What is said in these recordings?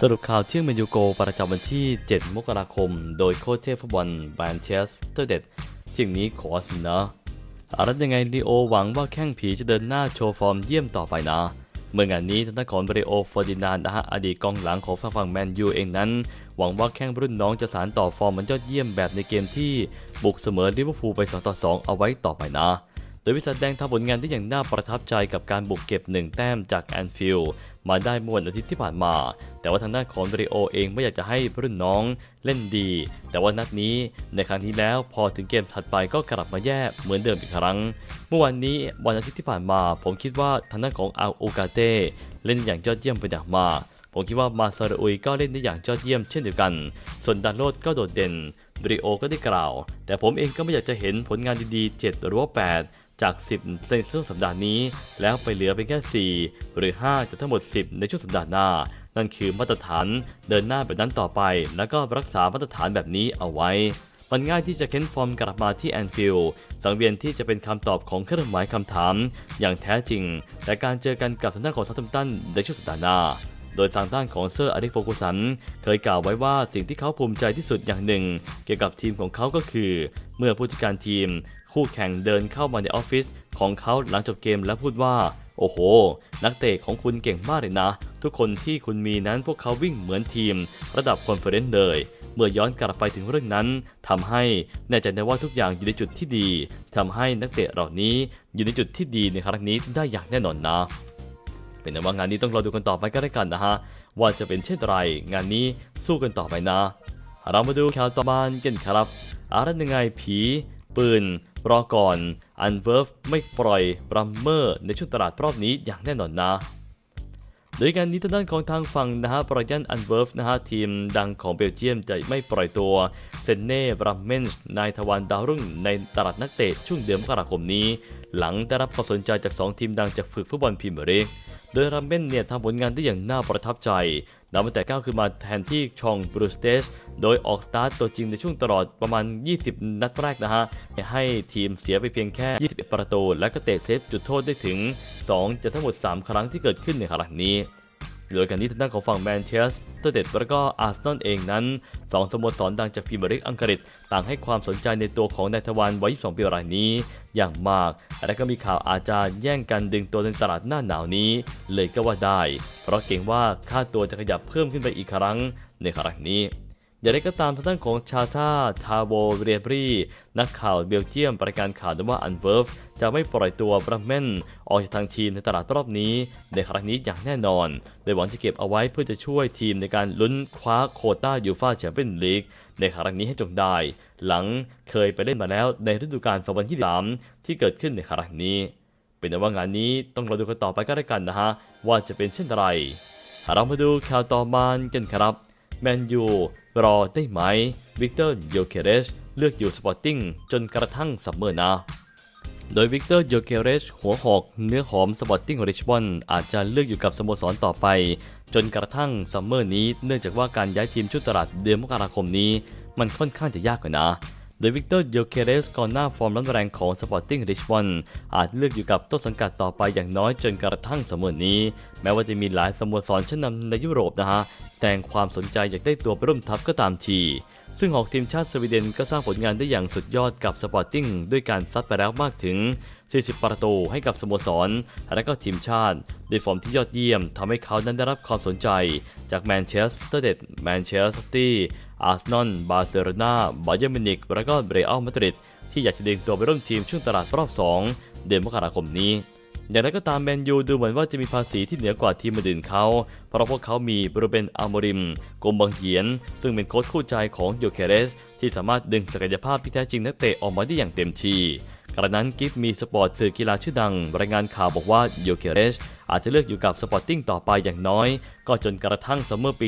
สรุปข่าวเที่ยงเมนยูโกประจำวันที่ 7 มกราคม โดยโค้ชเทพฟุตบอลแบรนเชสเตอร์เด็ดเที่ยงนี้ขอสินะอารัตยังไงลีโอหวังว่าแข้งผีจะเดินหน้าโชว์ฟอร์มเยี่ยมต่อไปนะ เมื่องานนี้ทางด้านของบริโอฟอร์ดินานด์นะฮะอดีตกองหลังของฝั่งแมนยูเองนั้น หวังว่าแข้งรุ่นน้องจะสานต่อฟอร์มมันยอดเยี่ยมแบบในเกมที่บุกเสมอลิเวอร์พูลไป2ต่อ2เอาไว้ต่อไปนะโดยวิสัทแดงทำผลงานได้อย่างน่าประทับใจกับการบุกเก็บหนึ่งแต้มจากแอนฟิลด์ มาได้เมื่อวันอาทิตย์ที่ผ่านมา แต่ว่าทางด้านของบริโอเองไม่อยากจะให้รุ่นน้องเล่นดี แต่ว่านัดนี้ในครั้งนี้แล้วพอถึงเกมถัดไปก็กลับมาแย่เหมือนเดิมอีกครั้ง เมื่อวันนี้วันอาทิตย์ที่ผ่านมา ผมคิดว่าทางด้านของอาโอกาเต้เล่นอย่างยอดเยี่ยมเป็นอย่างมากผมคิดว่ามาซาราอุยก็เล่นได้อย่างยอดเยี่ยมเช่นเดียวกัน ส่วนดานโรดก็โดดเด่นบริโอก็ได้กล่าว แต่ผมเองก็ไม่อยากจะเห็นผลงานดีๆ 7 หรือว่า 8 จาก 10 ในช่วงสัปดาห์นี้ แล้วไปเหลือเพียงแค่ 4 หรือ 5 จากทั้งหมด 10 ในช่วงสัปดาห์หน้า นั่นคือมาตรฐานเดินหน้าแบบนั้นต่อไป แล้วก็รักษามาตรฐานแบบนี้เอาไว้ มันง่ายที่จะเค้นฟอร์มกลับมาที่แอนฟิลด์สังเวียนที่จะเป็นคำตอบของเครื่องหมายคำถาม อย่างแท้จริง แต่การเจอกันกับทางด้านของซัตตัมตันในช่วงสัปดาห์หน้า โดยทางด้านของเซอร์อเล็กโฟกุสันเคยกล่าวไว้ว่าสิ่งที่เขาภูมิใจที่สุดอย่างหนึ่ง เกี่ยวกับทีมของเขาก็คือ เมื่อผู้จัดการทีม คู่แข่งเดินเข้ามาในออฟฟิศของเขาหลังจบเกมและพูดว่า โอ้โห นักเตะของคุณเก่งมากเลยนะ ทุกคนที่คุณมีนั้นพวกเขาวิ่งเหมือนทีม ระดับคอนเฟอเรนซ์เลยเมื่อย้อนกลับไปถึงเรื่องนั้นทำให้แน่ใจได้ว่าทุกอย่างอยู่ในจุดที่ดีทำให้นักเตะเหล่านี้อยู่ในจุดที่ดีในครั้งนี้ได้อย่างแน่นอนนะ เป็นแต่ว่างานนี้ต้องรอดูกันต่อไปก็ได้กันนะฮะ ว่าจะเป็นเช่นไร งานนี้สู้กันต่อไปนะ เรามาดูข่าวต่อมากันครับอะไรยังไงผี ปืน รอก่อนอันเวิร์ฟไม่ปล่อยรัมเมอร์ในช่วงตลาดรอบนี้อย่างแน่นอนนะ โดยการนี้ทางด้านของทางฝั่งนะฮะบรยันอันเวิร์ฟนะฮะทีมดังของเบลเยียมจะไม่ปล่อยตัวเซนเน่บรัมเมนส์นายทวารดาวรุ่งในตลาดนักเตะช่วงเดือนมกราคมนี้ หลังได้รับความสนใจจาก 2 ทีมดังจากฝึกฟุตบอลพรีเมียร์ลีก โดยรัมเบนเนี่ยทำผลงานได้อย่างน่าประทับใจนำมาแต่ก้าวขึ้นมาแทนที่ชองบรูสเตสโดยออกสตาร์ตตัวจริงในช่วงตลอดประมาณ 20 นัดแรกนะฮะ ให้ทีมเสียไปเพียงแค่ 21 ประตู และก็เตะเซฟจุดโทษได้ถึง 2 จะทั้งหมด 3 ครั้งที่เกิดขึ้นในครั้งนี้ โดยการนี้ทางด้านของฝั่งแมนเชสเตอร์เด็ดและก็อาร์เซนอลเองนั้นสองสโมสรดังจากพรีเมียร์ลีกอังกฤษต่างให้ความสนใจในตัวของนายทวารวัย 22 ปีรายนี้ อย่างมาก และก็มีข่าวอาจารย์แย่งกันดึงตัวในตลาดหน้าหนาวนี้ เลยก็ว่าได้ เพราะเกรงว่าค่าตัวจะขยับเพิ่มขึ้นไปอีกครั้งในครั้งนี้ อย่างไรก็ตามทางด้านของชาธาทาโวเรียบรีนักข่าวเบลเยียมประกาศข่าวว่าอันเวิร์ฟจะไม่ปล่อยตัวบรัมเมนออกจากทางทีมในตลาดรอบนี้ ในครั้งนี้อย่างแน่นอน โดยหวังจะเก็บเอาไว้เพื่อจะช่วยทีมในการลุ้นคว้าโคต้ายูฟ่าแชมเปี้ยนลีกในครั้งนี้ให้จงได้ หลังเคยไปเล่นมาแล้วในฤดูกาล2023ที่เกิดขึ้นในครั้งนี้ เป็นแต่ว่างานนี้ต้องรอดูกันต่อไปก็แล้วกันนะฮะว่าจะเป็นเช่นไรเรามาดูข่าวต่อมากันครับ แมนยูรอได้ไหม วิกเตอร์โยเคเรสเลือกอยู่สปอร์ติ้งจนกระทั่งซัมเมอร์นะ โดยวิกเตอร์โยเคเรสหัวหอกเนื้อหอมสปอร์ติ้งริชบอนอาจจะเลือกอยู่กับสโมสรต่อไป จนกระทั่งซัมเมอร์นี้เนื่องจากว่าการย้ายทีมชุดตลาดเดือนมกราคมนี้ มันค่อนข้างจะยากกว่านะ โดยวิกเตอร์โยเคเรสก่อนหน้าฟอร์มร้อนแรงของสปอร์ติ้งริชบอนอาจเลือกอยู่กับต้นสังกัดต่อไปอย่างน้อยจนกระทั่งซัมเมอร์นี้ แม้ว่าจะมีหลายสโมสรชั้นนำในยุโรปนะฮะแสดงความสนใจอยากได้ตัวไปร่วมทัพก็ตามทีซึ่งหอกทีมชาติสวีเดนก็สร้างผลงานได้อย่างสุดยอดกับสปอร์ติ้งด้วยการซัดไปแล้วมากถึง 40 ประตูให้กับสโมสร และก็ทีมชาติด้วยฟอร์มที่ยอดเยี่ยมทำให้เขานั้นได้รับความสนใจ จากแมนเชสเตอร์เดดแมนเชสเตอร์ซิตี้ อาร์เซนอล บาร์เซโลนาบาเยิร์มิวนิกและก็เรอัลมาดริดที่อยากจะดึงตัวไปร่วมทีมช่วงตลาดรอบ 2 เดือนมกราคมนี้ อย่างไรก็ตามแมนยูดูเหมือนว่าจะมีภาษีที่เหนือกว่าทีมอื่นเขา เพราะพวกเขามีบรูเบนอาโมริมโกมบังเหียน ซึ่งเป็นโค้ชคู่ใจของโยเคเรส ที่สามารถดึงศักยภาพที่แท้จริงนักเตะออกมาได้อย่างเต็มที่กระนั้นกิฟมีสปอร์ตสื่อกีฬาชื่อดัง รายงานข่าวบอกว่าโยเคเรสอาจจะเลือกอยู่กับสปอร์ติ้งต่อไปอย่างน้อย ก็จนกระทั่งซัมเมอร์ปี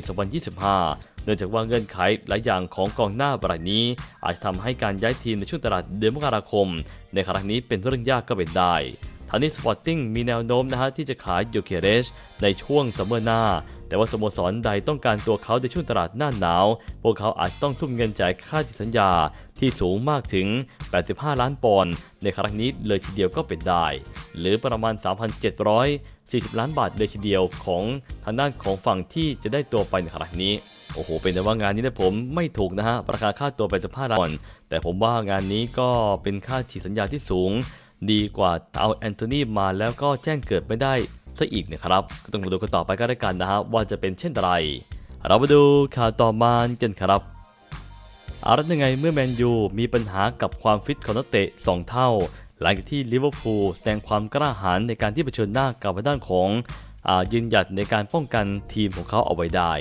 2025 เนื่องจากว่าเงื่อนไขหลายอย่างของกองหน้ารายนี้ อาจจะทำให้การย้ายทีมในช่วงตลาดเดือนมกราคม ในครั้งนี้เป็นเรื่องยากก็เป็นได้ทางนี้สปอร์ติ้งมีแนวโน้มนะฮะที่จะขายยูเคเรสในช่วงซัมเมอร์หน้า แต่ว่าสโมสรใดต้องการตัวเขาในช่วงตลาดหน้าหนาว พวกเขาอาจต้องทุ่มเงินจ่ายค่าสัญญาที่สูงมากถึง 85 ล้านปอนด์ในครั้งนี้เลยทีเดียวก็เป็นได้ หรือประมาณ 3,740 ล้านบาทเลยทีเดียวของทางด้านของฝั่งที่จะได้ตัวไปในครั้งนี้ โอ้โห เป็นแต่ว่างานนี้นะผมไม่ถูกนะฮะ ราคาค่าตัวไปสัมภาษณ์ก่อน แต่ผมว่างานนี้ก็เป็นค่าฉีดสัญญาที่สูง ดีกว่าเอาแอนโทนีมาแล้วก็แจ้งเกิดไม่ได้ซะอีกนะครับ ก็ต้องมาดูกันต่อไปก็ได้กันนะฮะว่าจะเป็นเช่นไร เรามาดูข่าวต่อมากันครับอารัตยังไงเมื่อแมนยูมีปัญหากับความฟิตของนักเตะ 2 เท่า หลังจากที่ลิเวอร์พูลแสดงความกล้าหาญในการที่เผชิญหน้ากับด้านของอยืนหยัดในการป้องกันทีมของเขาเอาไว้ได้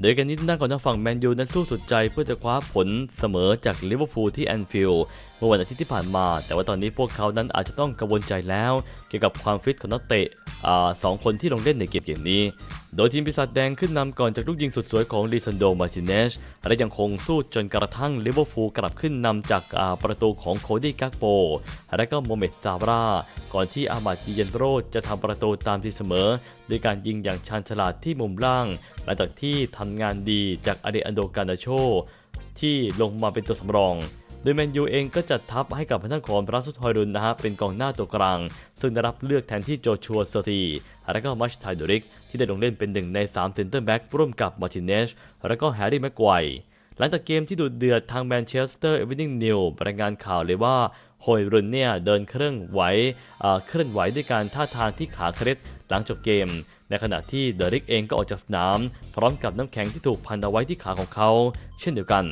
โดยกันนี้ทางด้านของทางฝั่งแมนยูนั้นสู้สุดใจเพื่อจะคว้าผลเสมอจากลิเวอร์พูลที่แอนฟิลด์เมื่อวันอาทิตย์ที่ผ่านมา แต่ว่าตอนนี้พวกเขานั้นอาจจะต้องกังวลใจแล้ว เกี่ยวกับความฟิตของนักเตะ สองคนที่ลงเล่นในเกมเกมนี้ โดยทีมปีศาจแดงขึ้นนำก่อนจากลูกยิงสุดสวยของลิซันโดมาร์ติเนสและยังคงสู้จนกระทั่งลิเวอร์พูลกลับขึ้นนำจากประตูของโคดี้กักโป และก็โมเมดซาบราก่อนที่อามาดีเยนโรจะทำประตูตามที่เสมอด้วยการยิงอย่างชาญฉลาดที่มุมล่างหลังจากที่ทำงานดีจากอเดอันโดกานาโชที่ลงมาเป็นตัวสำรอง โดยแมนยูเองก็จัดทัพให้กับพนักของบราสุทอยรุนนะฮะเป็นกองหน้าตัวกลาง ซึ่งได้รับเลือกแทนที่โจชัวเซอร์ซีและก็มัชไทโดริก ที่ได้ลงเล่นเป็นหนึ่งใน3เซนเตอร์แบ็กร่วมกับมาร์ตินเนสและก็แฮร์รี่แม็กไกวหลังจากเกมที่ดุเดือดทางแมนเชสเตอร์เอเวนิงนิวรายงานข่าวเลยว่าโฮยรุนเนี่ยเดินเครื่องไหวเคลื่อนไหวด้วยการท่าทางที่ขาเคล็ดหลังจบเกม ในขณะที่เดริกเองก็ออกจากสนาม พร้อมกับน้ำแข็งที่ถูกพันเอาไว้ที่ขาของเขา เช่นเดียวกัน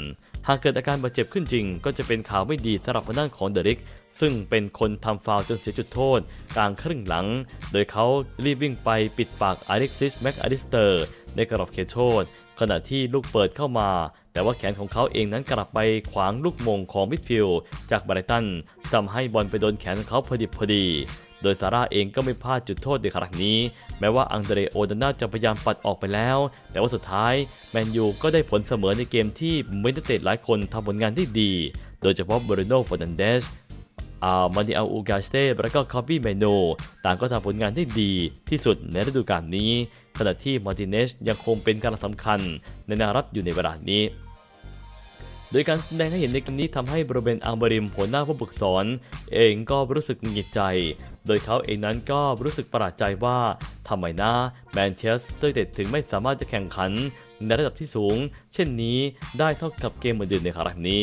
หากเกิดอาการบาดเจ็บขึ้นจริง ก็จะเป็นข่าวไม่ดีสำหรับทางด้านของเดริก ซึ่งเป็นคนทำฟาวจนเสียจุดโทษ กลางครึ่งหลัง โดยเขารีบวิ่งไปปิดปากอเล็กซิสแม็กอลิสเตอร์ในกรอบเขตโทษ ขณะที่ลูกเปิดเข้ามา แต่ว่าแขนของเขาเองนั้นกลับไปขวางลูกมงของมิดฟิลด์จากบรตันทำให้บอลไปโดนแขนของเขาพอดิบพอดี โดยซาร่าเองก็ไม่พลาดจุดโทษในครั้งนี้ แม้ว่าอังเดรโอดาน่าจะพยายามปัดออกไปแล้ว แต่ว่าสุดท้ายแมนยูก็ได้ผลเสมอในเกมที่เมนเตะหลายคนทำผลงานได้ดี โดยเฉพาะบรูโน่ฟอร์นันเดสอามานิอาอูกาสเต้และก็คอปปี้เมโนต่างก็ทำผลงานได้ดีที่สุดในฤดูกาลนี้ ขณะที่มาร์ติเนสยังคงเป็นกำลังสำคัญในนารับอยู่ในเวลานี้ โดยการแสดงให้เห็นในเกมนี้ทำให้บริเวณอังบริมหัวหน้าผู้ฝึกสอน เองก็รู้สึกหงุดหงิดใจ โดยเขาเองนั้นก็รู้สึกประหลาดใจว่าทำไมนะแมนเชสเตอร์ยูไนเต็ดถึงไม่สามารถจะแข่งขันในระดับที่สูง เช่นนี้ได้เท่ากับเกมอื่นๆในครั้งนี้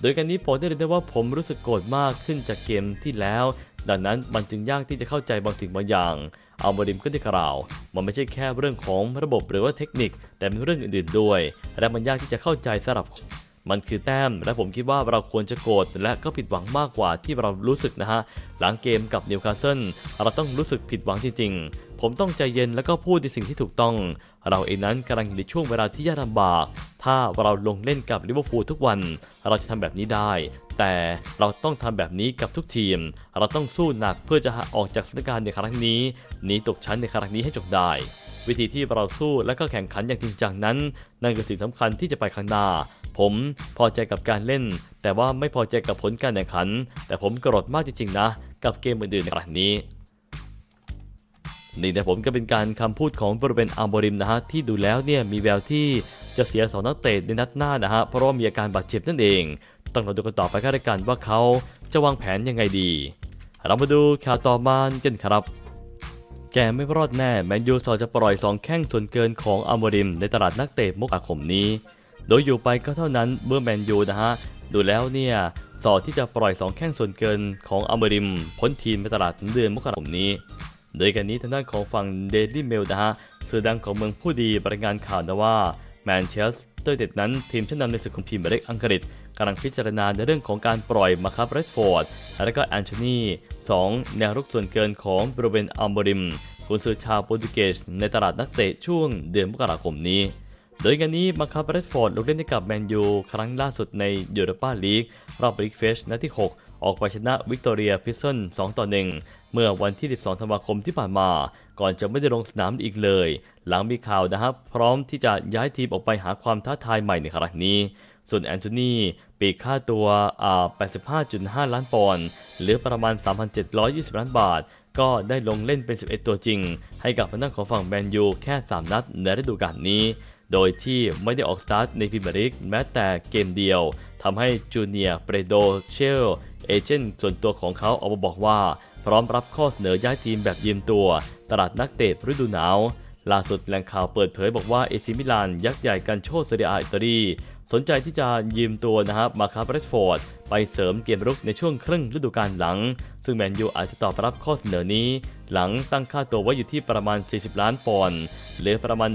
โดยการนี้ผมได้เรียนได้ว่าผมรู้สึกโกรธมากขึ้นจากเกมที่แล้ว ดังนั้นมันจึงยากที่จะเข้าใจบางสิ่งบางอย่างอัลบริมก็ได้กล่าว มันไม่ใช่แค่เรื่องของระบบหรือว่าเทคนิค แต่เป็นเรื่องอื่นๆด้วย และมันยากที่จะเข้าใจสำหรับ มันคือแต้ม และผมคิดว่าเราควรจะโกรธและก็ผิดหวังมากกว่าที่เรารู้สึกนะฮะ หลังเกมกับนิวคาสเซิลเราต้องรู้สึกผิดหวังจริงๆ ผมต้องใจเย็นแล้วก็พูดในสิ่งที่ถูกต้อง เราเองนั้นกำลังอยู่ในช่วงเวลาที่ยากลำบาก ถ้าเราลงเล่นกับลิเวอร์พูลทุกวัน เราจะทำแบบนี้ได้ แต่เราต้องทำแบบนี้กับทุกทีม เราต้องสู้หนักเพื่อจะออกจากสถานการณ์ในครั้งนี้หนีตกชั้นในครั้งนี้ให้จบได้ วิธีที่เราสู้และก็แข่งขันอย่างจริงจังนั้น นั่นคือสิ่งสำคัญที่จะไปข้างหน้า ผมพอใจกับการเล่น แต่ว่าไม่พอใจกับผลการแข่งขัน แต่ผมโกรธมากจริงๆนะ กับเกมอื่นๆในครั้งนี้นี่นะผมก็เป็นการคำพูดของบริเวณอัลบริมนะฮะที่ดูแล้วเนี่ยมีแววที่จะเสียสองนักเตะในนัดหน้านะฮะเพราะว่ามีอาการบาดเจ็บนั่นเอง ต้องเราดูกันต่อไปกันกันว่าเขาจะวางแผนยังไงดี เรามาดูข่าวต่อมากันครับ แกไม่รอดแน่ แมนยูสอจะปล่อย 2 แข้งส่วนเกินของอัลโมริม ในตลาดนักเตะมกราคมนี้ โดยอยู่ไปก็เท่านั้นเมื่อแมนยูนะฮะ ดูแล้วเนี่ยสอที่จะปล่อย 2 แข้งส่วนเกินของอัลโมริม พ้นทีมในตลาดเดือนมกราคมนี้ โดยกันนี้ทางด้านของฝั่งเดลี่เมลนะฮะสื่อดังของเมืองผู้ดีรายงานข่าวนะว่าแมนเชสเตอร์ยูไนเต็ดนั้นทีมชั้นนำในศึกของพรีเมียร์ลีกอังกฤษำลังพิจารณาในเรื่องของการปล่อยมาคับเรดฟอร์ด และก็แอนโทนีสองแนวรุกส่วนเกินของบริเวณอัลโมริมกุนซือชาวโปรตุเกสในตลาดนักเตะช่วงเดือนมกราคมนี้ โดยงานนี้มาคับเรดฟอร์ดลงเล่นให้กับแมนยูครั้งล่าสุดในยูโรปาลีกรอบลีกเฟสนัดที่ 6ออกไปชนะวิกตอเรียพิซซอน2ต่อ 1 เมื่อวันที่ 12 ธันวาคมที่ผ่านมา ก่อนจะไม่ได้ลงสนามอีกเลย หลังมีข่าวนะครับ พร้อมที่จะย้ายทีมออกไปหาความท้าทายใหม่ในครั้งนี้ ส่วนแอนโทนี ปีกค่าตัวอ่า85.5 ล้านปอนด์หรือประมาณ 3,720 ล้านบาท ก็ได้ลงเล่นเป็น 11 ตัวจริง ให้กับทางด้านของฝั่งแมนยูแค่ 3 นัดในฤดูกาลนี้ โดยที่ไม่ได้ออกสตาร์ทในพรีเมียร์ลีกแม้แต่เกมเดียวทำให้จูเนียร์เปรโดเชลเอเจนต์ส่วนตัวของเขาออกมาบอกว่า พร้อมรับข้อเสนอย้ายทีมแบบยืมตัว ตลาดนักเตะฤดูหนาวล่าสุดแหล่งข่าวเปิดเผยบอกว่าเอซิมิลานยักษ์ใหญ่กันโชเซเรียอิตาลี สนใจที่จะยืมตัวนะครับมาคาเบรสฟอร์ดไปเสริมเกมรุกในช่วงครึ่งฤดูกาลหลัง ซึ่งแมนยูอาจจะตอบรับข้อเสนอนี้ หลังตั้งค่าตัวไว้อยู่ที่ประมาณ 40 ล้านปอนด์หรือประมาณ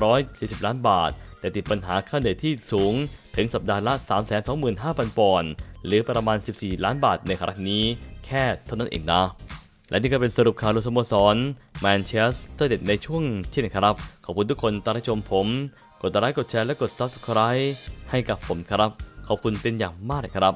1,740 ล้านบาท แต่ติดปัญหาค่าเหนื่อยที่สูงถึงสัปดาห์ละ 325,000 ปอนด์หรือประมาณ 14 ล้านบาทในครั้งนี้ แค่เท่านั้นเองนะและนี่ก็เป็นสรุปข่าวลูกสโมสรแมนเชสเตอร์เด็ดในช่วงที่นี้ครับ ขอบคุณทุกคนที่รับชมผม กดไลค์กดแชร์และกด Subscribe ให้กับผมครับ ขอบคุณเป็นอย่างมากเลยครับ